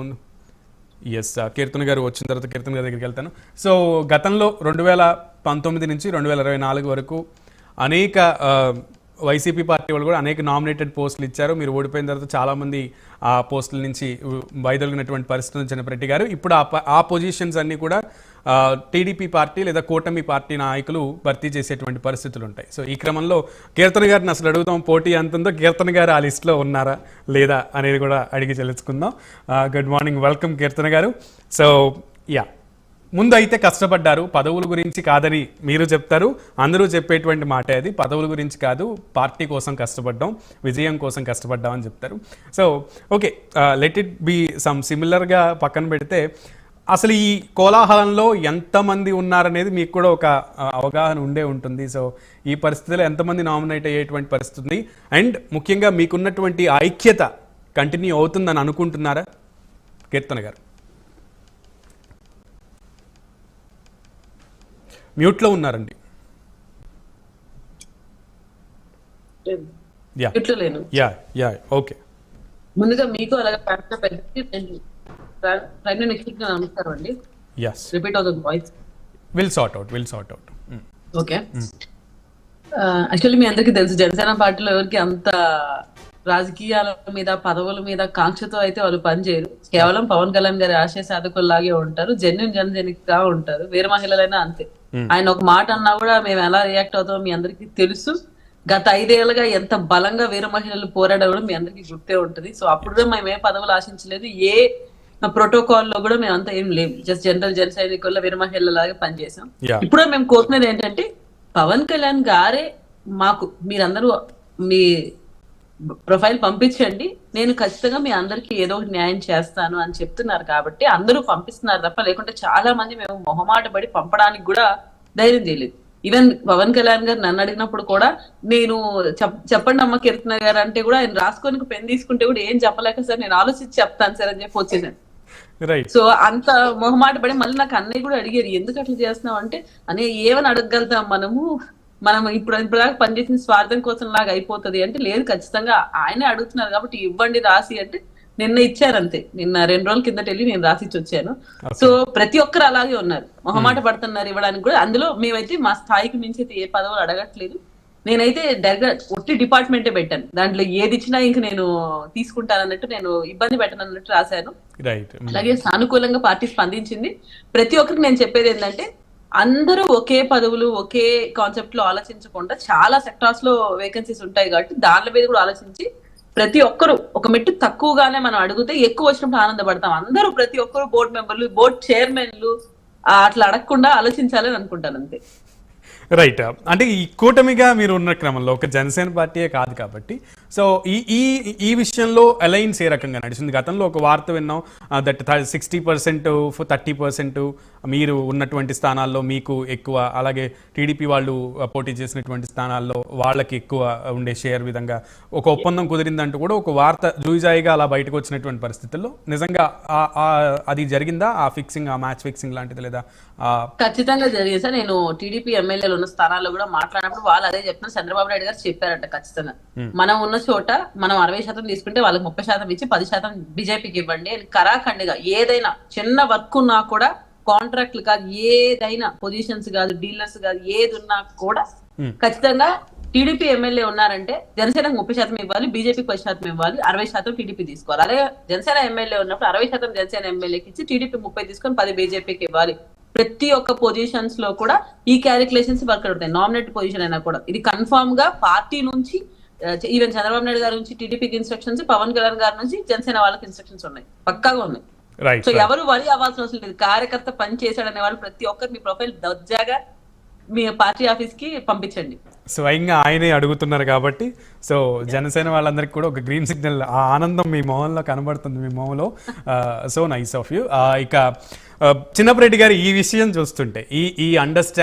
ముందు. ఎస్ కీర్తన్ గారు వచ్చిన తర్వాత కీర్తన్ గారి దగ్గరికి వెళ్తాను. సో గతంలో రెండు వేల పంతొమ్మిది నుంచి రెండు వేల ఇరవై నాలుగు వరకు అనేక వైసీపీ పార్టీ వాళ్ళు కూడా అనేక నామినేటెడ్ పోస్టులు ఇచ్చారు. మీరు ఓడిపోయిన తర్వాత చాలామంది ఆ పోస్టుల నుంచి వైదొలిగినటువంటి పరిస్థితి ఉంది గారు. ఇప్పుడు ఆ ఆ పొజిషన్స్ అన్నీ కూడా టీడీపీ పార్టీ లేదా కూటమి పార్టీ నాయకులు భర్తీ చేసేటువంటి పరిస్థితులు ఉంటాయి. సో ఈ క్రమంలో కీర్తన గారిని అసలు అడుగుతాం పోటీ అంతందో ఉందో కీర్తన గారు ఆ లిస్ట్లో ఉన్నారా లేదా అనేది కూడా అడిగి తెలుసుకుందాం. Good morning welcome Keerthana garu. So yeah ముందు అయితే కష్టపడ్డారు పదవుల గురించి కాదని మీరు చెప్తారు అందరూ చెప్పేటువంటి మాట అది. పదవుల గురించి కాదు పార్టీ కోసం కష్టపడ్డాం విజయం కోసం కష్టపడ్డాం అని చెప్తారు. So okay let it be some సిమిలర్గా పక్కన పెడితే అసలు ఈ కోలాహలంలో ఎంతమంది ఉన్నారనేది మీకు కూడా ఒక అవగాహన ఉండే ఉంటుంది. సో ఈ పరిస్థితిలో ఎంతమంది నామినేట్ అయ్యేటువంటి పరిస్థితి ఉంది. అండ్ ముఖ్యంగా మీకున్నటువంటి ఐక్యత కంటిన్యూ అవుతుందని అనుకుంటున్నారా? కీర్తన గారు. మ్యూట్లో ఉన్నారండి. యా. Yeah okay. ముందుగా మీకు అలాగే ప్రైమ్ నమస్కారం అండి. రిపీట్ అవుతుంది voice will sort out will sort out okay actually మీ అందరికీ తెలుసు జనసేన పార్టీలో ఎవరికి అంత రాజకీయాల మీద పదవుల మీద కాంక్షతో అయితే వాళ్ళు పనిచేయరు కేవలం పవన్ కళ్యాణ్ గారి ఆశయ సాధకుల్లాగే ఉంటారు జెన్యున్ జనజనిగా ఉంటారు. వేరే మహిళలైనా అంతే. ఆయన ఒక మాట అన్నా కూడా మేము ఎలా రియాక్ట్ అవుతామో మీ అందరికీ తెలుసు. గత ఐదేళ్ళుగా ఎంత బలంగా వీర మహిళలు పోరాడారు కూడా మీ అందరికీ గుర్తే ఉంటది. సో అప్పుడు మేము ఏ పదవులు ఆశించలేదు ఏ ప్రోటోకాల్లో కూడా మేము అంతా ఏం లేవు జస్ట్ జనరల్ జన సైనికుల్లో వీర మహిళలాగా పనిచేసాం ఇప్పుడు మేము కోరుకునేది ఏంటంటే పవన్ కళ్యాణ్ గారే మాకు మీరందరూ మీ ప్రొఫైల్ పంపించండి. నేను ఖచ్చితంగా మీ అందరికి ఏదో ఒకటి న్యాయం చేస్తాను అని చెప్తున్నారు కాబట్టి అందరూ పంపిస్తున్నారు తప్ప లేకుంటే చాలా మంది మేము మొహమాట పడి పంపడానికి కూడా ధైర్యం చేయలేదు. ఈవెన్ పవన్ కళ్యాణ్ గారు నన్ను అడిగినప్పుడు కూడా నేను చెప్- చెప్పండి అమ్మ కీర్తన గారు అంటే కూడా ఆయన రాసుకొని పెన్ తీసుకుంటే కూడా ఏం చెప్పలేక సార్ నేను ఆలోచించి చెప్తాను సార్ అని చెప్పి వచ్చేసాను. సో అంత మొహమాట పడి మళ్ళీ నాకు అన్నయ్య కూడా అడిగారు ఎందుకు అట్లా చేస్తున్నావు? అంటే అనే ఏమని అడగగలుగుతాం మనము? మనం ఇప్పుడు ఇప్పటిదాకా పనిచేసిన స్వార్థం కోసం లాగా అయిపోతది. అంటే లేదు ఖచ్చితంగా ఆయనే అడుగుతున్నారు కాబట్టి ఇవ్వండి రాసి అంటే నిన్న ఇచ్చారంతే. నిన్న రెండు రోజుల కిందట వెళ్ళి నేను రాసి ఇచ్చి వచ్చాను సో ప్రతి ఒక్కరు అలాగే ఉన్నారు. మొహమాట పడుతున్నారు ఇవ్వడానికి కూడా. అందులో మేమైతే మా స్థాయికి మించి అయితే ఏ పదవులు అడగట్లేదు. నేనైతే డైరెక్ట్ ఒట్టి డిపార్ట్మెంటే పెట్టాను. దాంట్లో ఏది ఇచ్చినా ఇంక నేను తీసుకుంటానన్నట్టు నేను ఇబ్బంది పెట్టను అన్నట్టు రాశాను రైట్ అలాగే సానుకూలంగా పార్టీ స్పందించింది. ప్రతి ఒక్కరికి నేను చెప్పేది ఏంటంటే అందరూ ఒకే పదవులు ఒకే కాన్సెప్ట్లో ఆలోచించకుండా చాలా సెక్టార్స్లో వేకెన్సీస్ ఉంటాయి కాబట్టి దాని మీద కూడా ఆలోచించి ప్రతి ఒక్కరు ఒక మెట్టు తక్కువగానే మనం అడిగితే ఎక్కువ వచ్చినప్పుడు ఆనందపడతాం. అందరూ ప్రతి ఒక్కరు బోర్డు మెంబర్లు బోర్డు చైర్మన్లు అట్లా అడగకుండా ఆలోచించాలని అనుకుంటాను అంతే. రైట్ అంటే ఈ కూటమిగా మీరు ఉన్న క్రమంలో ఒక జనసేన పార్టీయే కాదు కాబట్టి సో ఈ ఈ ఈ విషయంలో అలైన్స్ ఏ రకంగా నడిచింది? గతంలో ఒక వార్త విన్నాం that sixty percent thirty percent మీరు ఉన్నటువంటి స్థానాల్లో మీకు ఎక్కువ అలాగే టీడీపీ వాళ్ళు uh, పోటీ చేసినటువంటి స్థానాల్లో వాళ్ళకి ఎక్కువ ఉండే షేర్ విధంగా ఒక ఒప్పందం కుదిరిందంటూ కూడా ఒక వార్త జూజాయిగా అలా బయటకు వచ్చినటువంటి పరిస్థితుల్లో నిజంగా అది జరిగిందా? ఆ ఫిక్సింగ్ ఆ మ్యాచ్ ఫిక్సింగ్ లాంటిది లేదా? ఖచ్చితంగా జరిగింది సార్. నేను టీడీపీ ఎమ్మెల్యేలు ఉన్న స్థానాల్లో కూడా మాట్లాడినప్పుడు వాళ్ళు అదే చెప్తున్నారు. చంద్రబాబు నాయుడు గారు చెప్పారంట ఖచ్చితంగా. మనం ఉన్న చోట మనం అరవై శాతం తీసుకుంటే వాళ్ళకి ముప్పై శాతం ఇచ్చి పది శాతం బీజేపీకి ఇవ్వండి. అని కరాఖండిగా ఏదైనా చిన్న వర్క్ ఉన్నా కూడా కాంట్రాక్ట్లు కాదు ఏదైనా పొజిషన్స్ కాదు డీలర్స్ కాదు ఏది ఉన్నా కూడా ఖచ్చితంగా టీడీపీ ఎమ్మెల్యే ఉన్నారంటే జనసేనకు ముప్పై శాతం ఇవ్వాలి బీజేపీకి పది శాతం ఇవ్వాలి అరవై శాతం టీడీపీ తీసుకోవాలి. అలాగే జనసేన ఎమ్మెల్యే ఉన్నప్పుడు అరవై శాతం జనసేన ఎమ్మెల్యేకి ఇచ్చి టీడీపీ ముప్పై తీసుకొని పది బీజేపీకి ఇవ్వాలి. ప్రతి ఒక్క పొజిషన్స్లో కూడా ఈ క్యాలిక్యులేషన్స్ వర్క్ అవుతాయి. నామినేట్ పొజిషన్ అయినా కూడా. ఇది కన్ఫర్మ్గా పార్టీ నుంచి ఈవెన్ చంద్రబాబు నాయుడు గారి నుంచి టీడీపీకి ఇన్స్ట్రక్షన్స్ పవన్ కళ్యాణ్ గారి నుంచి జనసేన వాళ్ళకి ఇన్స్ట్రక్షన్స్ ఉన్నాయి. పక్కాగా ఉన్నాయి. సో ఎవరు వరి అవ్వాల్సిన అవసరం లేదు. కార్యకర్త పని చేశాడనే వాళ్ళు ప్రతి ఒక్కరు మీ ప్రొఫైల్ దర్జాగా మీ పార్టీ ఆఫీస్కి పంపించండి. స్వయంగా ఆయనే అడుగుతున్నారు కాబట్టి సో జనసేన వాళ్ళందరికీ కూడా ఒక గ్రీన్ సిగ్నల్ ఆ ఆనందం మీ మొహంలో కనబడుతుంది మీ మొహంలో సో నైస్ ఆఫ్ యూ ఇక ఆ, చిన్నప్పరెడ్డి గారు ఈ విషయం చూస్తుంటే ఈ ఈ అండర్స్టాండ్